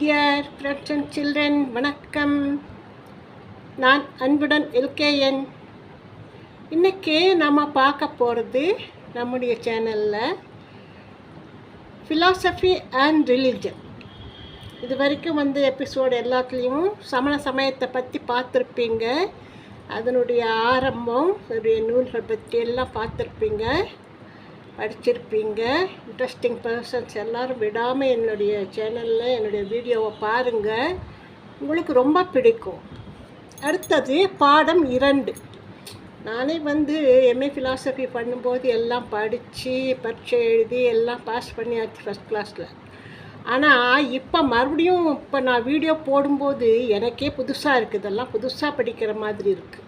Dear friends and children வணக்கம். நான் அன்புடன் எல்கேஎன். இன்றைக்கி நம்ம பார்க்க போகிறது நம்முடைய சேனலில் ஃபிலாசபி அண்ட் ரிலிஜன் இது வரைக்கும் வந்து எபிசோடு எல்லாத்துலேயும் சமண சமயத்தை பற்றி பார்த்துருப்பீங்க. அதனுடைய ஆரம்பம் அதனுடைய நூல்கள் பற்றி எல்லாம் பார்த்துருப்பீங்க. படிச்சிருப்பீங்க. இன்ட்ரெஸ்டிங் பர்சன்ஸ் எல்லோரும் விடாமல் என்னுடைய சேனலில் என்னுடைய வீடியோவை பாருங்கள் உங்களுக்கு ரொம்ப பிடிக்கும். அடுத்தது பாடம் இரண்டு. நானே வந்து எம்ஏ ஃபிலாசபி பண்ணும்போது எல்லாம் படித்து பரீட்சை எழுதி எல்லாம் பாஸ் பண்ணியாச்சு ஃபஸ்ட் கிளாஸில் ஆனால் இப்போ மறுபடியும் இப்போ நான் வீடியோ போடும்போது எனக்கே புதுசாக இருக்குது இதெல்லாம் புதுசாக படிக்கிற மாதிரி இருக்குது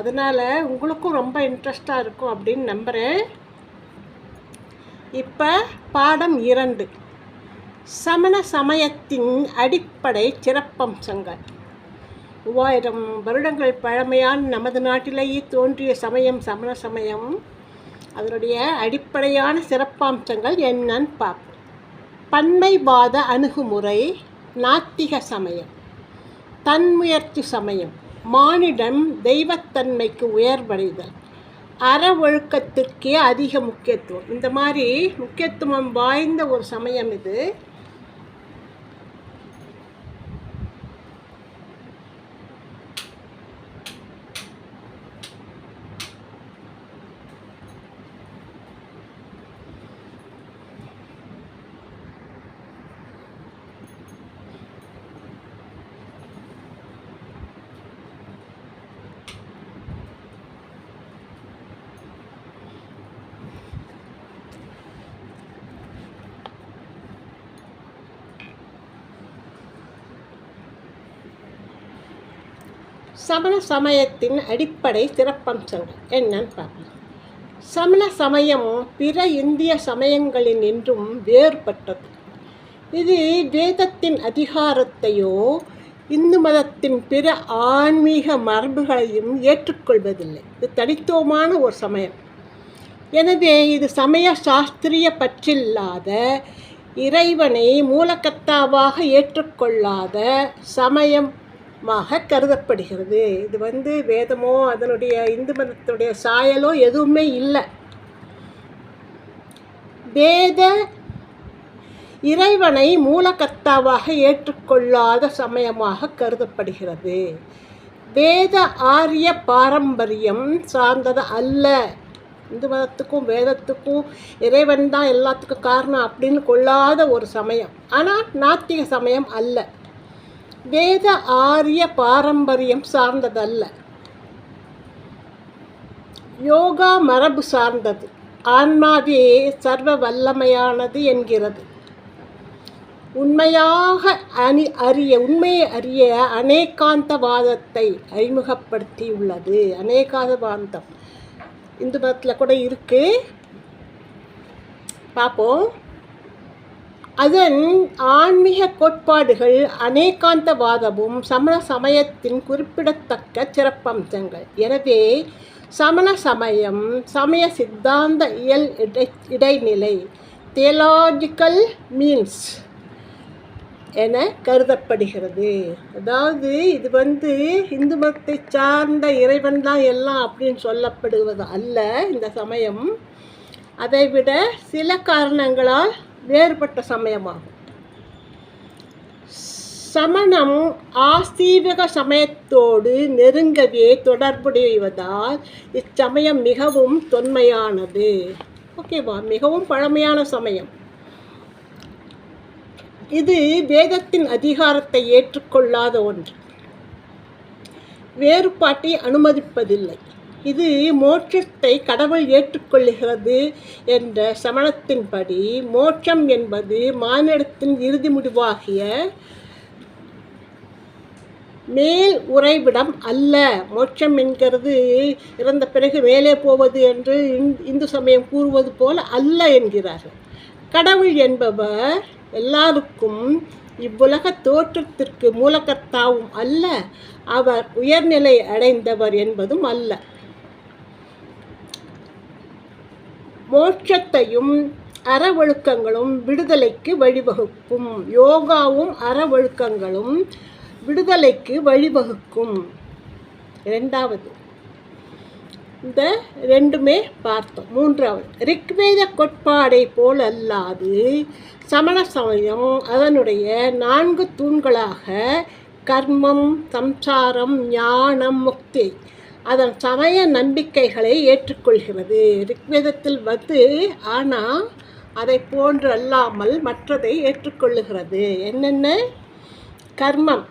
அதனால் உங்களுக்கும் ரொம்ப இன்ட்ரெஸ்ட்டாக இருக்கும் அப்படின்னு நம்புகிறேன் இப்போ பாடம் இரண்டு. சமண சமயத்தின் அடிப்படை சிறப்பம்சங்கள். மூவாயிரம் வருடங்கள் பழமையான நமது நாட்டிலேயே தோன்றிய சமயம் சமண சமயம். அதனுடைய அடிப்படையான சிறப்பம்சங்கள் என்னன்னு பார்ப்போம். பன்மைவாத அணுகுமுறை நாத்திக சமயம். தன்முயற்சி சமயம் மானிடம் தெய்வத்தன்மைக்கு உயர்வடைதல். அற ஒழுக்கத்திற்கே அதிக முக்கியத்துவம். இந்த மாதிரி முக்கியத்துவம் வாய்ந்த ஒரு சமயம் இது. சமண சமயத்தின் அடிப்படை சிறப்பம்சங்கள் என்னன்னு பார்க்கலாம். சமண சமயம் பிற இந்திய சமயங்களின் என்றும் வேறுபட்டது. இது வேதத்தின் அதிகாரத்தையோ இந்து மதத்தின் பிற ஆன்மீக மரபுகளையும் ஏற்றுக்கொள்வதில்லை. இது தனித்துவமான ஒரு சமயம். எனவே இது சமய சாஸ்திரிய பற்றில்லாத இறைவனை மூலக்கத்தாவாக ஏற்றுக்கொள்ளாத சமயம். மாக கருதப்படுகிறது இது வந்து வேதமோ அதனுடைய இந்து மதத்துடைய சாயலோ எதுவுமே இல்லை. வேத இறைவனை மூலகர்த்தாவாக ஏற்றுக்கொள்ளாத சமயமாக கருதப்படுகிறது. வேத ஆரிய பாரம்பரியம் சார்ந்தது அல்ல. இந்து மதத்துக்கும் வேதத்துக்கும் இறைவன் தான் எல்லாத்துக்கும் காரணம் அப்படின்னு கொள்ளாத ஒரு சமயம். ஆனால் நாத்திக சமயம் அல்ல. வேத ஆரிய பாரம்பரியம் சார்ந்ததல்ல. யோகா மரபு சார்ந்தது. ஆன்மாவே சர்வ வல்லமையானது என்கிறது. உண்மையாக அணி அறிய உண்மையை அறிய அநேகாந்தவாதத்தை அறிமுகப்படுத்தியுள்ளது. அநேகாந்தவாந்தம். இந்து மதத்தில் கூட இருக்குது பார்ப்போம் அதன் ஆன்மீக கோட்பாடுகள் அநேகாந்தவாதமும் சமண சமயத்தின் குறிப்பிடத்தக்க சிறப்பம்சங்கள். எனவே சமண சமயம் சமய சித்தாந்த இயல் இடை இடைநிலை தியலாஜிக்கல் மீன்ஸ் என கருதப்படுகிறது. அதாவது இது வந்து இந்து மதத்தை சார்ந்த இறைவன் தான் எல்லாம் அப்படின்னு சொல்லப்படுவது அல்ல இந்த சமயம். அதைவிட சில காரணங்களால் வேறுபட்ட சமயமாகும். சமணம் ஆஸ்தீவக சமயத்தோடு நெருங்கவே தொடர்புடையவதால் இச்சமயம் மிகவும் தொன்மையானது. ஓகேவா மிகவும் பழமையான சமயம். இது வேதத்தின் அதிகாரத்தை ஏற்றுக்கொள்ளாத ஒன்று. வேறுபாட்டை அனுமதிப்பதில்லை. இது மோட்சத்தை கடவுள் ஏற்றுக்கொள்ளுகிறது என்ற சமணத்தின்படி. மோட்சம் என்பது மானிடத்தின் இறுதி முடிவாகிய மேல் உறைவிடம் அல்ல. மோட்சம் என்கிறது இறந்த பிறகு மேலே போவது என்று இந்து சமயம் கூறுவது போல அல்ல என்கிறார்கள். கடவுள் என்பவர் எல்லாருக்கும் இவ்வுலக தோற்றத்திற்கு மூலக்கர்த்தாவும் அல்ல. அவர் உயர்நிலை அடைந்தவர் என்பதும் அல்ல. மோட்சத்தையும் அறவழுக்கங்களும் விடுதலைக்கு வழிவகுக்கும். யோகாவும் அறவழுக்கங்களும் விடுதலைக்கு வழிவகுக்கும். ரெண்டாவது இந்த ரெண்டுமே பார்த்தோம். மூன்றாவது. ரிக்வேத கோட்பாடை போல் அல்லாது சமண சமயம் அதனுடைய நான்கு தூண்களாக கர்மம் சம்சாரம் ஞானம் முக்தி. அதன் சமய நம்பிக்கைகளை ஏற்றுக்கொள்கிறது. ரிக்வேதத்தில் வந்து ஆனால் அதை போன்று அல்லாமல் மற்றதை ஏற்றுக்கொள்ளுகிறது. என்னென்ன? கர்மம்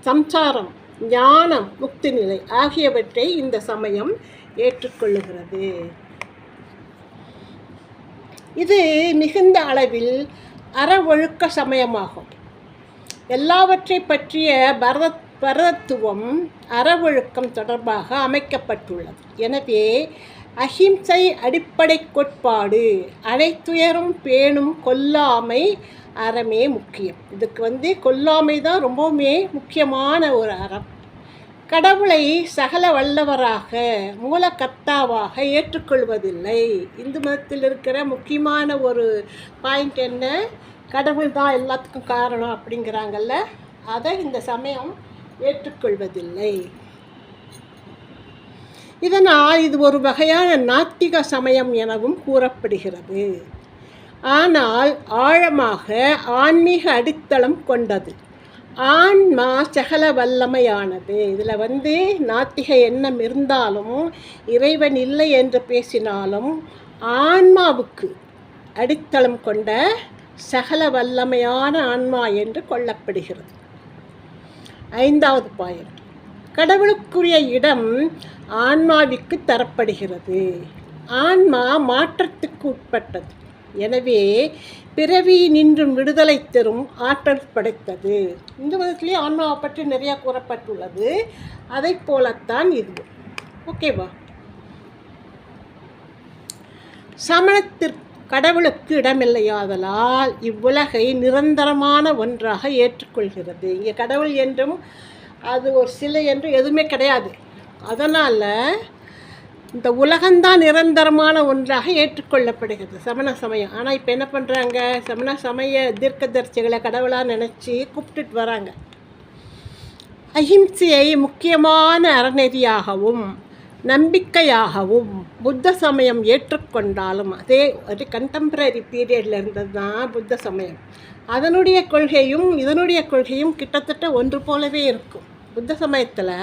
சம்சாரம் ஞானம் முக்தி நிலை ஆகியவற்றை இந்த சமயம் ஏற்றுக்கொள்ளுகிறது. இது மிகுந்த அளவில் அறவொழுக்க சமயமாகும். எல்லாவற்றை பற்றிய பரத பரதத்துவம் அறவொழுக்கம் தொடர்பாக அமைக்கப்பட்டுள்ளது. எனவே அஹிம்சை அடிப்படை கோட்பாடு அனைத்துயரும் பேணும் கொல்லாமை அறமே முக்கியம். இதுக்கு வந்து கொல்லாமை தான் ரொம்பவுமே முக்கியமான ஒரு அறம். கடவுளை சகல வல்லவராக மூலகர்த்தாவாக ஏற்றுக்கொள்வதில்லை. இந்து மதத்தில் இருக்கிற முக்கியமான ஒரு பாயிண்ட் என்ன? கடவுள் தான் எல்லாத்துக்கும் காரணம் அப்படிங்கிறாங்கல்ல? அதை இந்த சமயம் ஏற்றுக்கொள்வதில்லை. இதனால் இது ஒரு வகையான நாத்திக சமயம் எனவும் கூறப்படுகிறது. ஆனால் ஆழமாக ஆன்மீக அடித்தளம் கொண்டது. ஆன்மா சகல வல்லமையானது இதில் வந்து நாத்திக எண்ணம் இருந்தாலும் இறைவன் இல்லை என்று பேசினாலும் ஆன்மாவுக்கு அடித்தளம் கொண்ட சகல வல்லமையான ஆன்மா என்று கொள்ளப்படுகிறது. ஐந்தாவது பாயிண்ட். கடவுளுக்குரிய இடம் ஆன்மாவிற்கு தரப்படுகிறது. ஆன்மா மாற்றத்துக்கு உட்பட்டது. எனவே பிறவி நின்றும் விடுதலை தரும் ஆற்றல் படைத்தது. இந்த விதத்திலேயே ஆன்மாவை பற்றி நிறையா கூறப்பட்டுள்ளது. அதை போலத்தான் இது ஓகேவா? சமணத்திற்கு கடவுளுக்கு இடமில்லையாதலால் இவ்வுலகை நிரந்தரமான ஒன்றாக ஏற்றுக்கொள்கிறது. இங்கே கடவுள் என்றும் அது ஒரு சிலை என்றும் எதுவுமே கிடையாது. அதனால் இந்த உலகம்தான் நிரந்தரமான ஒன்றாக ஏற்றுக்கொள்ளப்படுகிறது. சமண சமயம். ஆனால் இப்போ என்ன பண்ணுறாங்க சமண சமய தீர்க்கதரிசிகளை கடவுளாக நினச்சி கூப்பிட்டுட்டு வராங்க. அஹிம்சையை முக்கியமான அறநெறியாகவும் நம்பிக்கையாகவும் புத்த சமயம் ஏற்றுக்கொண்டாலும் அதே ஒரு கண்டெம்பரரி பீரியடில் இருந்தது தான் புத்த சமயம். அதனுடைய கொள்கையும் இதனுடைய கொள்கையும் கிட்டத்தட்ட ஒன்று போலவே இருக்கும். புத்த சமயத்தில்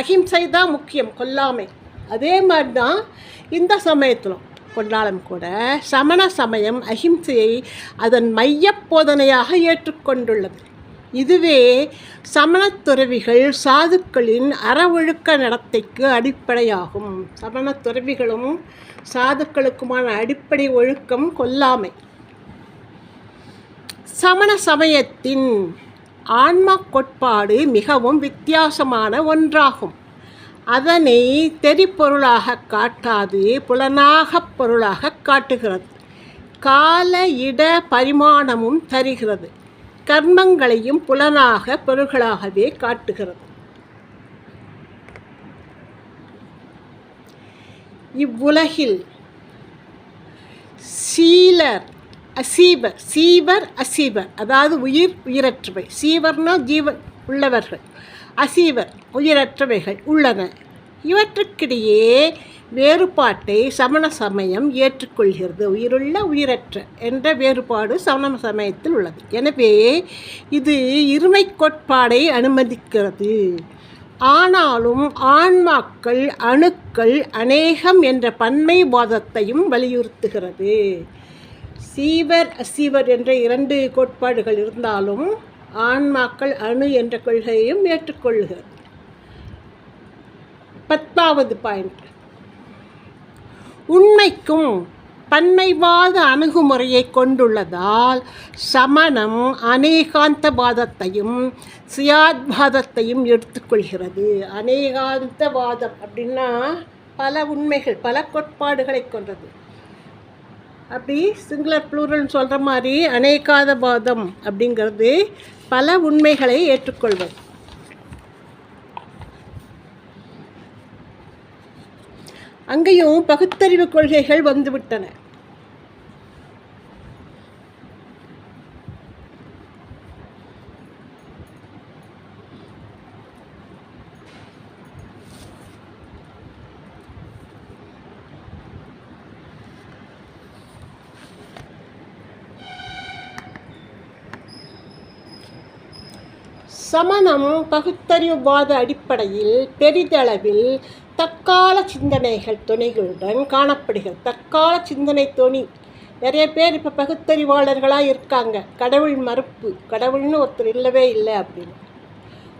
அஹிம்சை தான் முக்கியம் கொல்லாமை. அதே மாதிரி தான் இந்த சமயத்திலும் கொண்டாலும் கூட சமண சமயம் அஹிம்சையை அதன் மைய போதனையாக ஏற்றுக்கொண்டுள்ளது. இதுவே சமணத் துறவிகள் சாதுக்களின் அறவொழுக்க நடத்தைக்கு அடிப்படையாகும். சமணத்துறவிகளும் சாதுக்களுக்குமான அடிப்படை ஒழுக்கம் கொல்லாமை. சமண சமயத்தின் ஆன்மா கோட்பாடு மிகவும் வித்தியாசமான ஒன்றாகும். அதனை தெரிப்பொருளாக காட்டாது புலனாகப் பொருளாக காட்டுகிறது. கால இட பரிமாணமும் தருகிறது. கர்மங்களையும் புலனாக பொருள்களாகவே காட்டுகிறது. இவ்வுலகில் சீலர் அசீவர் சீவர் அசீவர் அதாவது உயிர் உயிரற்றவை. சீவர்னா ஜீவன் உள்ளவர்கள் அசீவர் உயிரற்றவைகள் உள்ளன. இவற்றுக்கிடையே வேறுபாட்டை சமண சமயம் ஏற்றுக்கொள்கிறது. உயிருள்ள உயிரற்ற என்ற வேறுபாடு சமண சமயத்தில் உள்ளது. எனவே இது இருமை கோட்பாடை அனுமதிக்கிறது. ஆனாலும் ஆன்மாக்கள் அணுக்கள் அநேகம் என்ற பன்மை வாதத்தையும் வலியுறுத்துகிறது. சீவர் அசீவர் என்ற இரண்டு கோட்பாடுகள் இருந்தாலும் ஆன்மாக்கள் அணு என்ற கொள்கையையும் ஏற்றுக்கொள்கிறது. பத்தாவது பாயிண்ட். உண்மைக்கும் பன்மைவாத அணுகுமுறையை கொண்டுள்ளதால் சமணம் அநேகாந்தவாதத்தையும் சுயாத்வாதத்தையும் எடுத்துக்கொள்கிறது. அநேகாந்தவாதம் அப்படின்னா பல உண்மைகள் பல கோட்பாடுகளை கொண்டது. அப்படி சிங்குலர் ப்ளூரல்னு சொல்கிற மாதிரி அநேகாதவாதம் அப்படிங்கிறது பல உண்மைகளை ஏற்றுக்கொள்வது. அங்கேயும் பகுத்தறிவு கொள்கைகள் வந்துவிட்டன. சமணம் பகுத்தறிவுவாத அடிப்படையில் பெரிதளவில் தற்கால சிந்தனைகள் துணைகளுடன் காணப்படுகிறது. தற்கால சிந்தனை துணி நிறைய பேர் இப்போ பகுத்தறிவாளர்களாக இருக்காங்க. கடவுள் மறுப்பு. கடவுள்னு ஒருத்தர் இல்லவே இல்லை அப்படின்னு.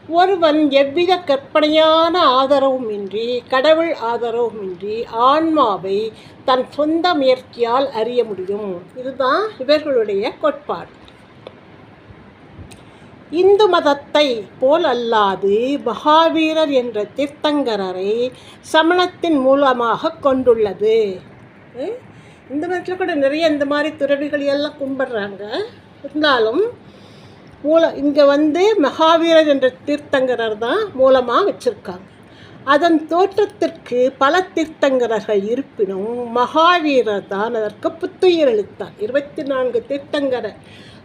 ஒருவன் எவ்வித கற்பனையான ஆதரவுமின்றி கடவுள் ஆதரவுமின்றி ஆன்மாவை தன் சொந்த முயற்சியால் அறிய முடியும். இதுதான் இவர்களுடைய கோட்பாடு. இந்து மதத்தை போல் அல்லாது மகாவீரர் என்ற தீர்த்தங்கரரை சமணத்தின் மூலமாக கொண்டுள்ளது. இந்த மதத்தில் கூட நிறைய இந்த மாதிரி துறவிகள் எல்லாம் கும்பிட்றாங்க. இருந்தாலும் மூல இங்கே வந்து மகாவீரர் என்ற தீர்த்தங்கரர் தான் மூலமாக வச்சுருக்காங்க. அதன் தோற்றத்திற்கு பல தீர்த்தங்கரர்கள் இருப்பினும் மகாவீரர் தான் அதற்கு புத்துயிர் அளித்தார். இருபத்தி நான்கு தீர்த்தங்கரர்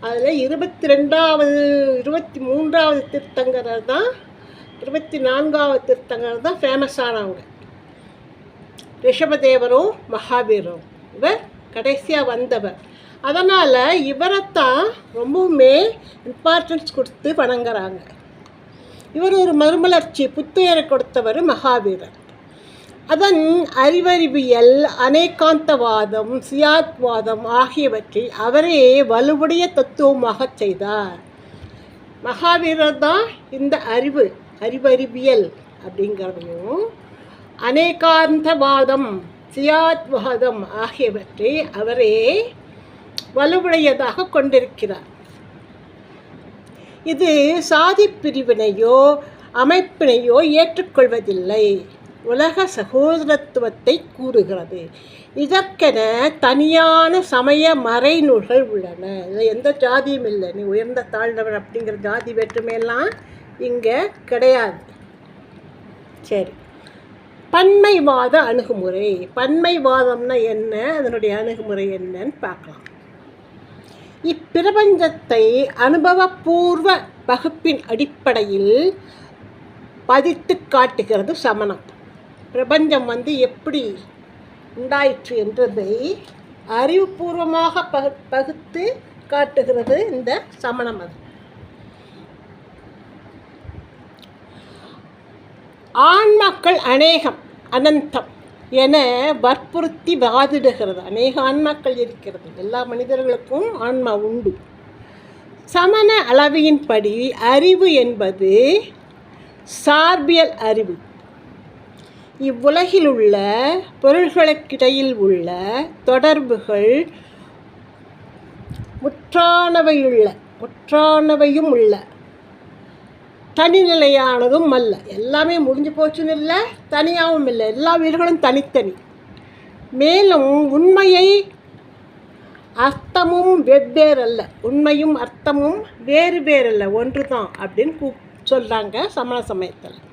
அதில் இருபத்தி ரெண்டாவது இருபத்தி மூன்றாவது திருத்தங்கிறது தான் இருபத்தி நான்காவது திருத்தங்கிறது தான் ஃபேமஸானவங்க ரிஷபதேவரும் மகாவீரரும் இவர் கடைசியாக வந்தவர். அதனால் இவரைத்தான் ரொம்பவுமே இம்பார்ட்டன்ஸ் கொடுத்து வணங்குறாங்க. இவர் ஒரு மறுமலர்ச்சி புத்துயரை கொடுத்தவர் மகாவீரர். அதன் அறிவறிவியல் அநேகாந்தவாதம் சியாத்வாதம் ஆகியவற்றை அவரே வலுவுடைய தத்துவமாக செய்தார். மகாவீரர் தான் இந்த அறிவு அறிவறிவியல் அப்படிங்கிறதையும் அநேகாந்தவாதம் சியாத்வாதம் ஆகியவற்றை அவரே வலுவுடையதாக கொண்டிருக்கிறார். இது சாதி பிரிவினையோ அமைப்பினையோ ஏற்றுக்கொள்வதில்லை. உலக சகோதரத்துவத்தை கூறுகிறது. இதற்கென தனியான சமய மறைநூல்கள் உள்ளன. இதில் எந்த ஜாதியும் இல்லை. நீ உயர்ந்த தாழ்ந்தவர் அப்படிங்கிற ஜாதி வேற்றுமையெல்லாம் இங்கே கிடையாது. சரி. பன்மைவாத அணுகுமுறை. பன்மைவாதம்னா என்ன? அதனுடைய அணுகுமுறை என்னன்னு பார்க்கலாம். இப்பிரபஞ்சத்தை அனுபவபூர்வ பகுப்பின் அடிப்படையில் பதித்து காட்டுகிறது சமணம். பிரபஞ்சம் வந்து எப்படி உண்டாயிற்று என்றதை அறிவுபூர்வமாக பகு பகுத்து காட்டுகிறது இந்த சமண மதம் ஆன்மாக்கள் அநேகம் அனந்தம் என வற்புறுத்தி வாதிடுகிறது. அநேக ஆன்மாக்கள் இருக்கிறது. எல்லா மனிதர்களுக்கும் ஆன்மா உண்டு. சமண அளவியின்படி அறிவு என்பது சார்பியல் அறிவு. இவ்வுலகில் உள்ள பொருள்களுக்கிடையில் உள்ள தொடர்புகள் முற்றானவையுள்ள முற்றானவையும் உள்ள. தனிநிலையானதும் அல்ல. எல்லாமே முடிஞ்சு போச்சுன்னு இல்லை தனியாகவும் இல்லை. எல்லா உயிர்களும் தனித்தனி. மேலும் உண்மையை அர்த்தமும் வெவ்வேறல்ல. உண்மையும் அர்த்தமும் வேறு வேறல்ல. ஒன்று தான் அப்படின்னு கூ சொல்கிறாங்க சமண சமயத்தில்.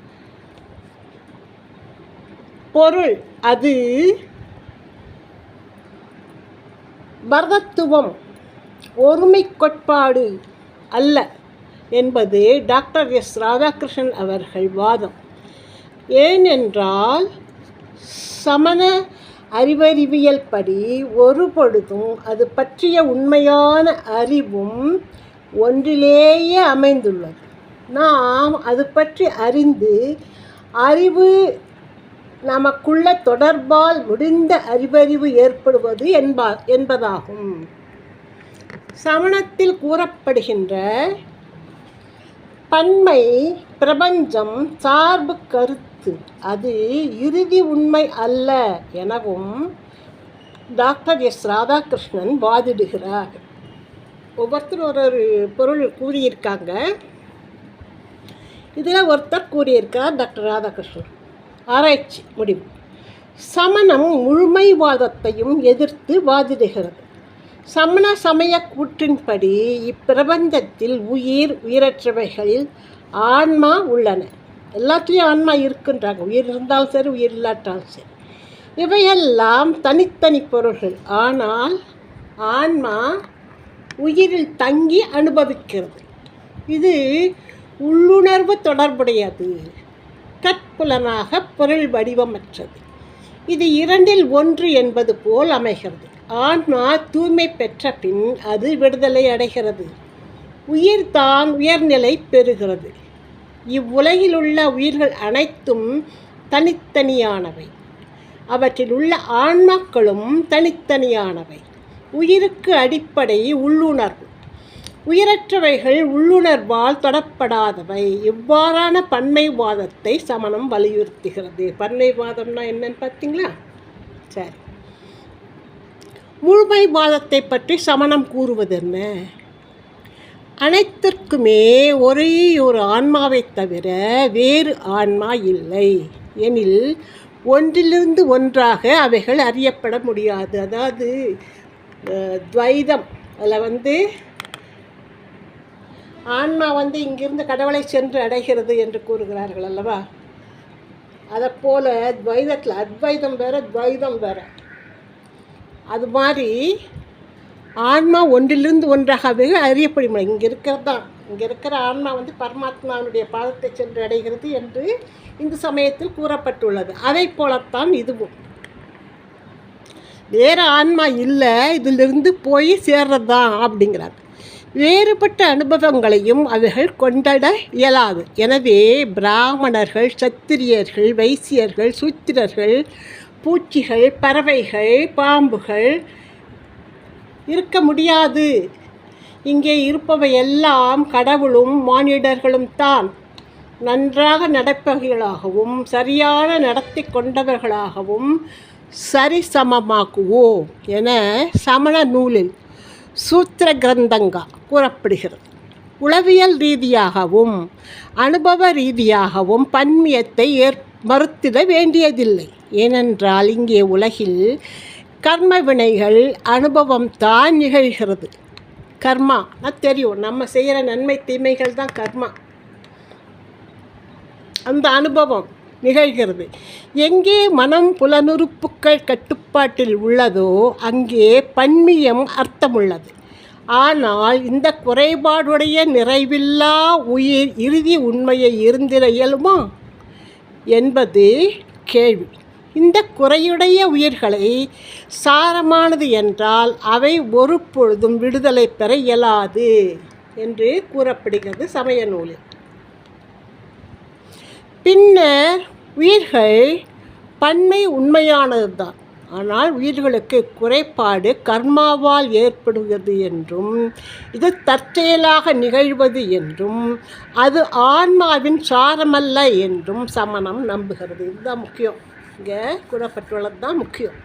பொருள் அது பரதத்துவம் ஒருமை கோட்பாடு அல்ல என்பது டாக்டர் எஸ் ராதாகிருஷ்ணன் அவர்கள் வாதம். ஏனென்றால் சமண அறிவறிவியல் படி ஒரு பொழுதும் அது பற்றிய உண்மையான அறிவும் ஒன்றிலேயே அமைந்துள்ளது. நாம் அது பற்றி அறிந்து அறிவு நமக்குள்ள தொடர்பால் முடிந்த அறிவறிவு ஏற்படுவது என்பா என்பதாகும். சமணத்தில் கூறப்படுகின்ற பன்மை பிரபஞ்சம் சார்பு கருத்து அது இறுதி உண்மை அல்ல எனவும் டாக்டர் எஸ் ராதாகிருஷ்ணன் வாதிடுகிறார். ஒவ்வொருத்தரும் ஒரு ஒரு பொருள் கூறியிருக்காங்க. இதில் ஒருத்தர் கூறியிருக்கார் டாக்டர் ராதாகிருஷ்ணன். ஆராய்ச்சி முடிவு. சமணம் முழுமைவாதத்தையும் எதிர்த்து வாதிடுகிறது. சமண சமய கூற்றின்படி இப்பிரபஞ்சத்தில் உயிர் உயிரற்றவைகளில் ஆன்மா உள்ளன. எல்லாத்துலேயும் ஆன்மா இருக்குன்றாங்க. உயிர் இருந்தாலும் சரி உயிர் இல்லாட்டாலும் சரி. இவையெல்லாம் தனித்தனி பொருள்கள். ஆனால் ஆன்மா உயிரில் தங்கி அனுபவிக்கிறது. இது உள்ளுணர்வு தொடர்புடையது. கற்புலனாக பொருள் வடிவமற்றது. இது இரண்டில் ஒன்று என்பது போல் அமைகிறது. ஆன்மா தூய்மை பெற்ற பின் அது விடுதலை அடைகிறது. உயிர் தான் உயர்நிலை பெறுகிறது. இவ்வுலகில் உள்ள உயிர்கள் அனைத்தும் தனித்தனியானவை. அவற்றில் உள்ள ஆன்மாக்களும் தனித்தனியானவை. உயிருக்கு அடிப்படை உள்ளுணர்வு. உயிரற்றவைகள் உள்ளுணர்வால் தொடப்படாதவை. இவ்வாறான பன்மைவாதத்தை சமணம் வலியுறுத்துகிறது. பன்மைவாதம்னா என்னன்னு பார்த்தீங்களா? சரி. முழுமைவாதத்தை பற்றி சமணம் கூறுவது என்ன? அனைத்திற்குமே ஒரே ஒரு ஆன்மாவை தவிர வேறு ஆன்மா இல்லை. எனில் ஒன்றிலிருந்து ஒன்றாக அவைகள் அறியப்பட முடியாது. அதாவது துவைதம். அதில் வந்து ஆன்மா வந்து இங்கிருந்து கடவுளை சென்று அடைகிறது என்று கூறுகிறார்கள் அல்லவா? அதைப்போல துவைதத்தில் அத்வைதம் வேற துவைதம் வேற. அது மாதிரி ஆன்மா ஒன்றிலிருந்து ஒன்றாகவே அறியப்படும். இங்கே இருக்கிறது தான் இங்கே இருக்கிற ஆன்மா வந்து பரமாத்மாவினுடைய பாதத்தை சென்று அடைகிறது என்று இந்து சமயத்தில் கூறப்பட்டுள்ளது. அதை போலத்தான் இதுவும். வேறு ஆன்மா இல்லை இதிலிருந்து போய் சேர்றது தான் அப்படிங்கிறார். வேறுபட்ட அனுபவங்களையும் அவைகள் கொண்டாட இயலாது. எனவே பிராமணர்கள் சத்திரியர்கள் வைசியர்கள் சூத்திரர்கள் பூச்சிகள் பறவைகள் பாம்புகள் இருக்க முடியாது. இங்கே இருப்பவை எல்லாம் கடவுளும் மானிடர்களும் தான். நன்றாக நடப்பவர்களாகவும் சரியான நடத்தி கொண்டவர்களாகவும் சரிசமமாக்குவோம் என சமண நூலில் சூத்திர கிரந்தங்கா கூறப்படுகிறது. உளவியல் ரீதியாகவும் அனுபவ ரீதியாகவும் பன்மியத்தை ஏற் மறுத்திட வேண்டியதில்லை. ஏனென்றால் இங்கே உலகில் கர்ம வினைகள் அனுபவம் தான் நிகழ்கிறது. கர்மா அது தெரியும் நம்ம செய்கிற நன்மை தீமைகள் தான் கர்மா. அந்த அனுபவம். நிகழ்கிறது. எங்கே மனம் புலனுறுப்புக்கள் கட்டுப்பாட்டில் உள்ளதோ அங்கே பன்மியம் அர்த்தமுள்ளது. ஆனால் இந்த குறைபாடுடைய நிறைவில்லா உயிர் இறுதி உண்மையை இருந்திட இயலுமா? என்பது கேள்வி. இந்த குறையுடைய உயிர்களை சாரமானது என்றால் அவை ஒரு பொழுதும் விடுதலை பெற இயலாது என்று கூறப்படுகிறது சமய நூலில். பின்னர் உயிர்கள் பன்மை உண்மையானது தான் ஆனால் உயிர்களுக்கு குறைபாடு கர்மாவால் ஏற்படுகிறது என்றும் இது தற்செயலாக நிகழ்வது என்றும் அது ஆன்மாவின் சாரமல்ல என்றும் சமணம் நம்புகிறது. இதுதான் முக்கியம். இங்கே கூறப்பட்டுள்ளது தான் முக்கியம்.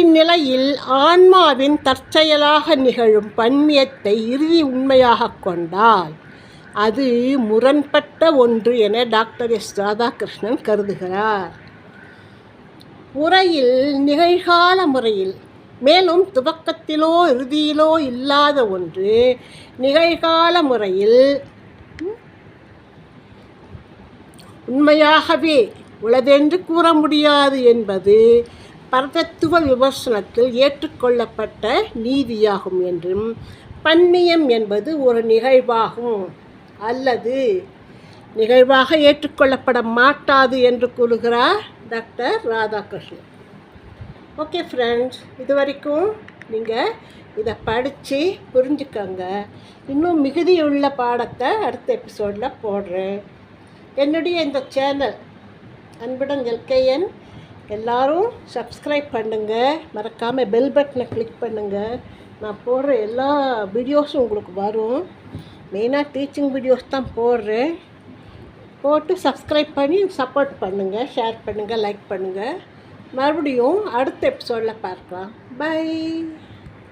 இந்நிலையில் ஆன்மாவின் தற்செயலாக நிகழும் பன்மியத்தை இறுதி உண்மையாக கொண்டால் அது முரண்பட்ட ஒன்று என டாக்டர் எஸ் ராதாகிருஷ்ணன் கருதுகிறார். உரையில் நிகழ்கால முறையில் மேலும் துவக்கத்திலோ இறுதியிலோ இல்லாத ஒன்று நிகழ்கால முறையில் உண்மையாகவே உளதென்று கூற முடியாது என்பது பரதத்துவ விமர்சனத்தில் ஏற்றுக்கொள்ளப்பட்ட நீதியாகும் என்றும் பண்ணியம் என்பது ஒரு நிகழ்வாகும். அல்லது நிகழ்வாக ஏற்றுக்கொள்ளப்பட மாட்டாது என்று கூறுகிறார் டாக்டர் ராதாகிருஷ்ணன். ஓகே ஃப்ரெண்ட்ஸ் இது வரைக்கும் நீங்கள் இதை படித்து புரிஞ்சுக்கோங்க. இன்னும் மிகுதியுள்ள பாடத்தை அடுத்த எபிசோடில் போடுறேன். என்னுடைய இந்த சேனல் அன்புடன் எல்கேஎன் எல்லோரும் சப்ஸ்கிரைப் பண்ணுங்கள் மறக்காமல் பெல் பட்டனை கிளிக் பண்ணுங்கள் நான் போடுற எல்லா வீடியோஸும் உங்களுக்கு வரும். மெயினாக டீச்சிங் வீடியோஸ் தான் போடுறேன். போட்டு சப்ஸ்கிரைப் பண்ணி சப்போர்ட் பண்ணுங்கள் ஷேர் பண்ணுங்கள் லைக் பண்ணுங்கள் மறுபடியும் அடுத்த எபிசோடில் பார்க்கலாம். பை